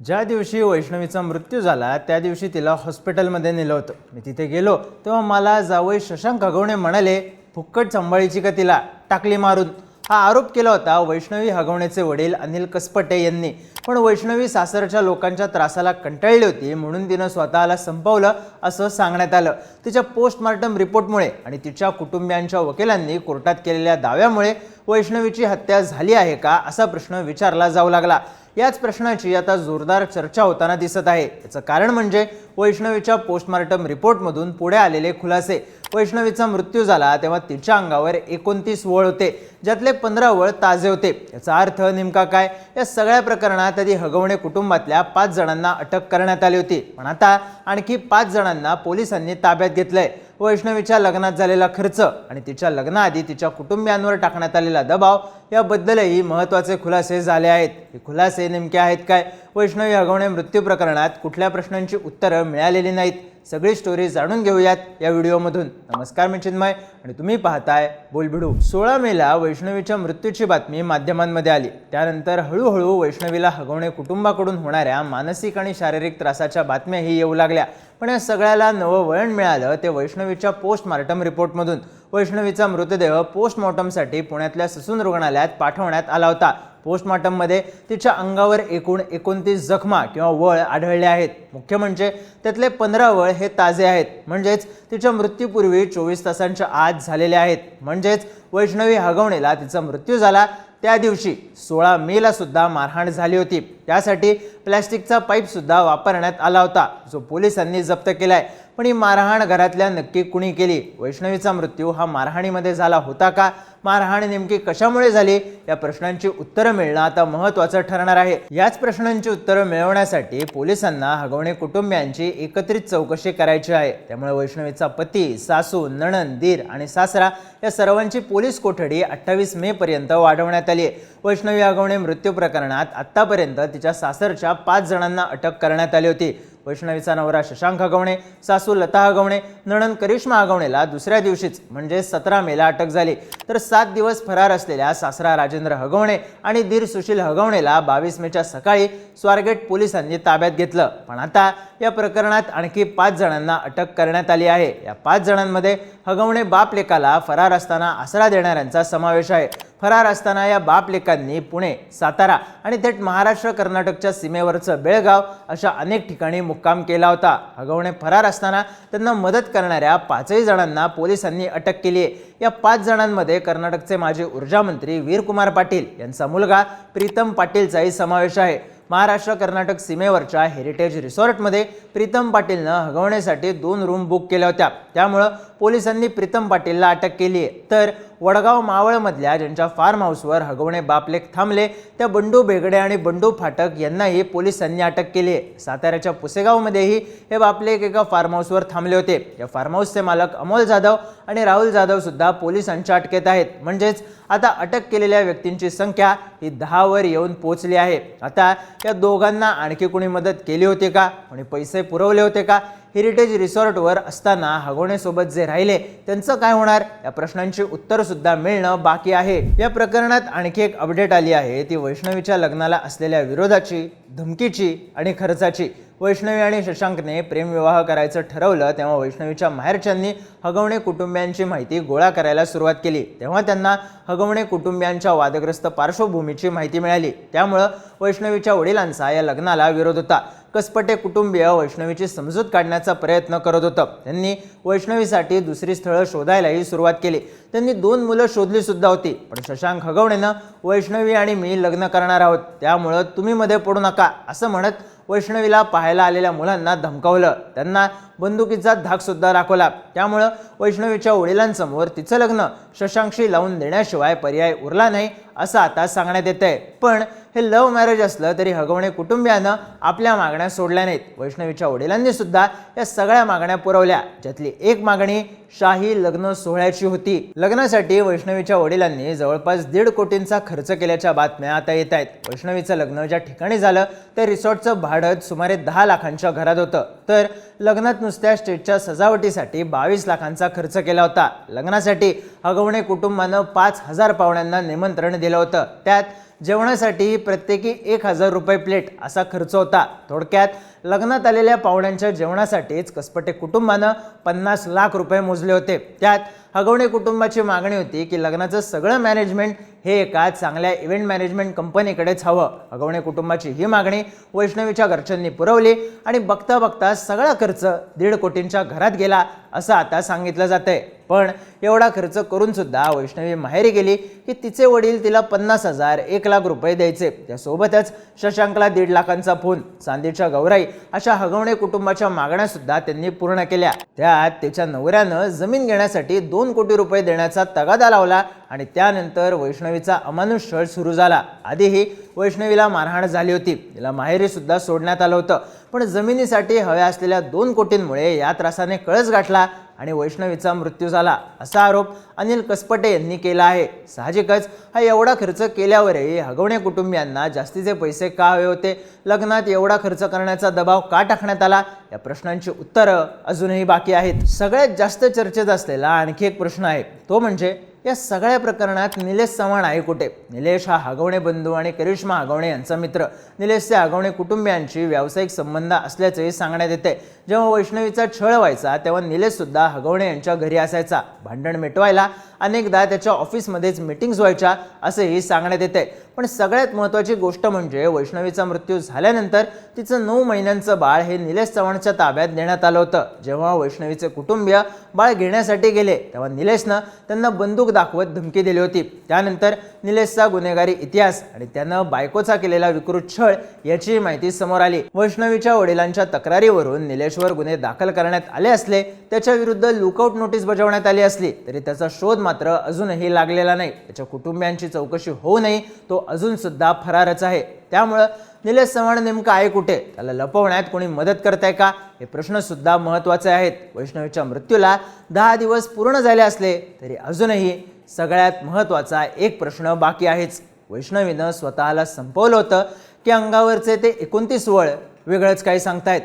ज्या दिवशी वैष्णवीचा मृत्यू झाला त्या दिवशी तिला हॉस्पिटलमध्ये नेलं होतं. मी तिथे गेलो तेव्हा मला जावई शशांक हगवणे म्हणाले फुक्कट सांभाळीची का तिला? टाकली मारून. हा आरोप केला होता वैष्णवी हगवणेचे वडील अनिल कसपटे यांनी. पण वैष्णवी सासरच्या लोकांच्या त्रासाला कंटाळली होती म्हणून तिनं स्वतःला संपवलं असं सांगण्यात आलं. तिच्या पोस्टमार्टम रिपोर्टमुळे आणि तिच्या कुटुंबियांच्या वकिलांनी कोर्टात केलेल्या दाव्यामुळे वैष्णवीची हत्या झाली आहे का असा प्रश्न विचारला जाऊ लागला. याच प्रश्नाची आता जोरदार चर्चा होताना दिसत आहे. याचं कारण म्हणजे वैष्णवीच्या पोस्टमार्टम रिपोर्टमधून पुढे आलेले खुलासे. वैष्णवीचा मृत्यू झाला तेव्हा तिच्या अंगावर एकोणतीस वळ होते. ज्यातले पंधरा वळ ताजे होते. याचा अर्थ नेमका काय? या सगळ्या प्रकरणात आधी हगवणे कुटुंबातल्या पाच जणांना अटक करण्यात आली होती. पण आता आणखी पाच जणांना पोलिसांनी ताब्यात घेतलंय. वैष्णवीच्या लग्नात झालेला खर्च आणि तिच्या लग्नाआधी तिच्या कुटुंबियांवर टाकण्यात आलेला दबाव याबद्दलही महत्त्वाचे खुलासे झाले आहेत. हे खुलासे नेमके आहेत काय? वैष्णवी हगवणे मृत्यू प्रकरणात कुठल्या प्रश्नांची उत्तरं मिळालेली नाहीत? सगळी स्टोरी जाणून घेऊयात या व्हिडिओमधून. नमस्कार मी चिन्मय आणि तुम्ही पाहताय बोलबिडू. सोळा मेला वैष्णवीच्या मृत्यूची बातमी माध्यमांमध्ये आली. त्यानंतर हळूहळू वैष्णवीला हगवणे कुटुंबाकडून होणाऱ्या मानसिक आणि शारीरिक त्रासाच्या बातम्याही येऊ लागल्या. पण या सगळ्याला नवं वळण मिळालं ते वैष्णवीच्या पोस्टमार्टम रिपोर्टमधून वैष्णवीचा मृतदेह पोस्टमॉर्टमसाठी पुण्यातल्या ससून रुग्णालयात पाठवण्यात आला होता. पोस्टमॉर्टममध्ये तिच्या अंगावर एकूण एकोणतीस जखमा किंवा वळ आढळले आहेत. मुख्य म्हणजे त्यातले पंधरा वळ हे ताजे आहेत. म्हणजेच तिच्या मृत्यूपूर्वी चोवीस तासांच्या आत झालेले आहेत. म्हणजेच वैष्णवी हगवणेला तिचा मृत्यू झाला. त्या दिवशी सोळा मेला सुद्धा मारहाण झाली होती. त्यासाठी प्लॅस्टिकचा पाईपसुद्धा वापरण्यात आला होता. जो पोलिसांनी जप्त केलाय. पण ही मारहाण घरातल्या नक्की कुणी केली? वैष्णवीचा मृत्यू हा मारहाणीमध्ये झाला होता का? मारहाण नेमकी कशामुळे झाली? या प्रश्नांची उत्तरं मिळणं आता महत्त्वाचं ठरणार आहे. याच प्रश्नांची उत्तरं मिळवण्यासाठी पोलिसांना हगवणे कुटुंबियांची एकत्रित चौकशी करायची आहे. त्यामुळे वैष्णवीचा पती सासू नणन दीर आणि सासरा या सर्वांची पोलीस कोठडी अठ्ठावीस मे पर्यंत वाढवण्यात आली आहे. वैष्णवी हगवणे मृत्यू प्रकरणात आतापर्यंत तिच्या सासरच्या पाच जणांना अटक करण्यात आली होती. वैष्णवीचा नवरा शशांक हगवणे सासू लता हगवणे नणन करिश्मा हगवणेला दुसऱ्या दिवशीच म्हणजे सतरा मेला अटक झाली. तर सात दिवस फरार असलेल्या सासरा राजेंद्र हगवणे आणि दीर सुशील हगवणेला बावीस मेच्या सकाळी स्वारगेट पोलिसांनी ताब्यात घेतलं. पण आता या प्रकरणात आणखी पाच जणांना अटक करण्यात आली आहे. या पाच जणांमध्ये हगवणे बापलेकाला फरार असताना आसरा देणाऱ्यांचा समावेश आहे. फरार असताना या बापलेकांनी पुणे सातारा आणि थेट महाराष्ट्र कर्नाटकच्या सीमेवरचं बेळगाव अशा अनेक ठिकाणी मुक्काम केला होता. हगवणे फरार असताना त्यांना मदत करणाऱ्या पाचही जणांना पोलिसांनी अटक केली आहे. या पाच जणांमध्ये कर्नाटकचे माजी ऊर्जा मंत्री वीरकुमार पाटील यांचा मुलगा प्रीतम पाटीलचाही समावेश आहे. महाराष्ट्र कर्नाटक सीमेवरच्या हेरिटेज रिसॉर्टमध्ये प्रीतम पाटीलनं हगवण्यासाठी दोन रूम बुक केल्या होत्या. त्यामुळं पोलिसांनी प्रीतम पाटीलला अटक केली आहे. तर वडगाव मावळमधल्या ज्यांच्या फार्म हाऊसवर हगवणे बापलेख थांबले त्या बंडू बेगडे आणि बंडू फाटक यांनाही पोलिसांनी अटक केली. आहे साताऱ्याच्या पुसेगावमध्येही हे बापलेख एका फार्म हाऊसवर थांबले होते. या फार्म हाऊसचे मालक अमोल जाधव आणि राहुल जाधव सुद्धा पोलिसांच्या अटकेत आहेत. म्हणजेच आता अटक केलेल्या व्यक्तींची संख्या ही दहावर येऊन पोहोचली आहे. आता या दोघांना आणखी कोणी मदत केली होती का? कोणी पैसे पुरवले होते का? हेरिटेज रिसॉर्टवर असताना हगवणेसोबत जे राहिले त्यांचं काय होणार? या प्रश्नांची उत्तरसुद्धा मिळणं बाकी आहे. या प्रकरणात आणखी एक अपडेट आली आहे ती वैष्णवीच्या लग्नाला असलेल्या विरोधाची धमकीची आणि खर्चाची. वैष्णवी आणि शशांकने प्रेमविवाह करायचं ठरवलं तेव्हा वैष्णवीच्या माहेरच्यांनी हगवणे कुटुंबियांची माहिती गोळा करायला सुरुवात केली. तेव्हा त्यांना हगवणे कुटुंबियांच्या वादग्रस्त पार्श्वभूमीची माहिती मिळाली. त्यामुळं वैष्णवीच्या वडिलांचा या लग्नाला विरोध होता. कसपटे कुटुंबीय वैष्णवीची समजूत काढण्याचा प्रयत्न करत होतं. त्यांनी वैष्णवीसाठी दुसरी स्थळं शोधायलाही सुरुवात केली. त्यांनी दोन मुलं शोधली सुद्धा होती पण शशांक हगवणेनं वैष्णवी आणि मी लग्न करणार आहोत. त्यामुळं तुम्ही मध्ये पडू नका असं म्हणत वैष्णवीला पाहायला आलेल्या मुलांना धमकावलं. त्यांना बंदुकीचा धाकसुद्धा दाखवला. त्यामुळं वैष्णवीच्या वडिलांसमोर तिचं लग्न शशांकशी लावून देण्याशिवाय पर्याय उरला नाही असं आता सांगण्यात येत आहे पण हे लव्ह मॅरेज असलं तरी हगवणे कुटुंबियानं आपल्या मागण्या सोडल्या नाहीत. वैष्णवीच्या वडिलांनी सुद्धा या सगळ्या मागण्या पुरवल्या. ज्यातली एक मागणी शाही लग्न सोहळ्याची होती. लग्नासाठी वैष्णवीच्या वडिलांनी जवळपास दीड कोटींचा खर्च केल्याच्या बातम्या आता येत आहेत. वैष्णवीचं लग्न ज्या ठिकाणी झालं त्या रिसॉर्टचं भाडं सुमारे दहा लाखांच्या घरात होतं. तर लग्नात नुसत्या स्टेजच्या सजावटीसाठी बावीस लाखांचा खर्च केला होता. लग्नासाठी हगवणे कुटुंबानं पाच हजार पाहुण्यांना निमंत्रण दिलं होतं. त्यात जेवणासाठी प्रत्येकी एक हजार रुपये प्लेट असा खर्च होता. थोडक्यात लग्नात आलेल्या पाहुण्यांच्या जेवणासाठीच कसपटे कुटुंबानं पन्नास लाख रुपये मोजले होते. त्यात हगवणे कुटुंबाची मागणी होती की लग्नाचं सगळं मॅनेजमेंट हे एका चांगल्या इव्हेंट मॅनेजमेंट कंपनीकडेच हवं. हगवणे कुटुंबाची ही मागणी वैष्णवीच्या घरच्यांनी पुरवली आणि बघता बघता सगळा खर्च दीड कोटींच्या घरात गेला असं आता सांगितलं जातंय. पण एवढा खर्च करूनसुद्धा वैष्णवी माहेरी गेली की तिचे वडील तिला पन्नास हजार एक लाख रुपये द्यायचे. त्यासोबतच शशांकला दीड लाखांचा फोन चांदीच्या गौराई अशा हगवणे कुटुंबाच्या मागण्यासुद्धा त्यांनी पूर्ण केल्या. त्यात त्याच्या नवऱ्यानं जमीन घेण्यासाठी दोन कोटी रुपये देण्याचा तगादा लावला आणि त्यानंतर वैष्णवीचा अमानुष छळ सुरू झाला. आधीही वैष्णवीला मारहाण झाली होती. तिला माहेरी सुद्धा सोडण्यात आलं होतं. पण जमिनीसाठी हव्या असलेल्या दोन कोटींमुळे या त्रासाने कळस गाठला आणि वैष्णवीचा मृत्यू झाला असा आरोप अनिल कसपटे यांनी केला आहे. साहजिकच हा एवढा खर्च केल्यावरही हगवणे कुटुंबियांना जास्तीचे पैसे का हवे होते? लग्नात एवढा खर्च करण्याचा दबाव का टाकण्यात आला? या प्रश्नांची उत्तरं अजूनही बाकी आहेत. सगळ्यात जास्त चर्चेत असलेला आणखी एक प्रश्न आहे. तो म्हणजे या सगळ्या प्रकरणात निलेश चव्हाण आहे कुठे? निलेश हा हगवणे बंधू आणि करिश्मा हगवणे यांचा मित्र. निलेशचे हगवणे कुटुंबियांशी व्यावसायिक संबंध असल्याचे सांगण्यात येते. जेव्हा वैष्णवीचा छळ व्हायचा तेव्हा निलेशसुद्धा हगवणे यांच्या घरी असायचा. भांडण मिटवायला अनेकदा त्याच्या ऑफिसमध्येच मिटिंग्स व्हायच्या असेही सांगण्यात येते. पण सगळ्यात महत्त्वाची गोष्ट म्हणजे वैष्णवीचा मृत्यू झाल्यानंतर तिचं नऊ महिन्यांचं बाळ हे निलेश चव्हाणच्या ताब्यात देण्यात आलं होतं. जेव्हा वैष्णवीचे कुटुंबीय बाळ घेण्यासाठी गेले तेव्हा निलेशनं त्यांना बंदूक दाखवत धमकी दिली होती. त्यानंतर निलेशचा गुन्हेगारी इतिहास आणि त्यानं बायकोचा केलेला विकृत छळ याची माहिती समोर आली. वैष्णवीच्या वडिलांच्या तक्रारीवरून निलेशवर गुन्हे दाखल करण्यात आले असले त्याच्या विरुद्ध लुकआउट नोटीस बजावण्यात आली असली तरी त्याचा शोध मात्र अजूनही लागलेला नाही. त्याच्या कुटुंबियांची चौकशी होऊ नये तो अजूनसुद्धा फरारच आहे. त्यामुळं निलेश चव्हाण नेमकं आहे कुठे? त्याला लपवण्यात कोणी मदत करताय का? हे प्रश्नसुद्धा महत्त्वाचे आहेत. वैष्णवीच्या मृत्यूला दहा दिवस पूर्ण झाले असले तरी अजूनही सगळ्यात महत्त्वाचा एक प्रश्न बाकी आहेच. वैष्णवीनं स्वतःला संपवलं होतं की अंगावरचे ते एकोणतीस वळ वेगळंच काही सांगतायत.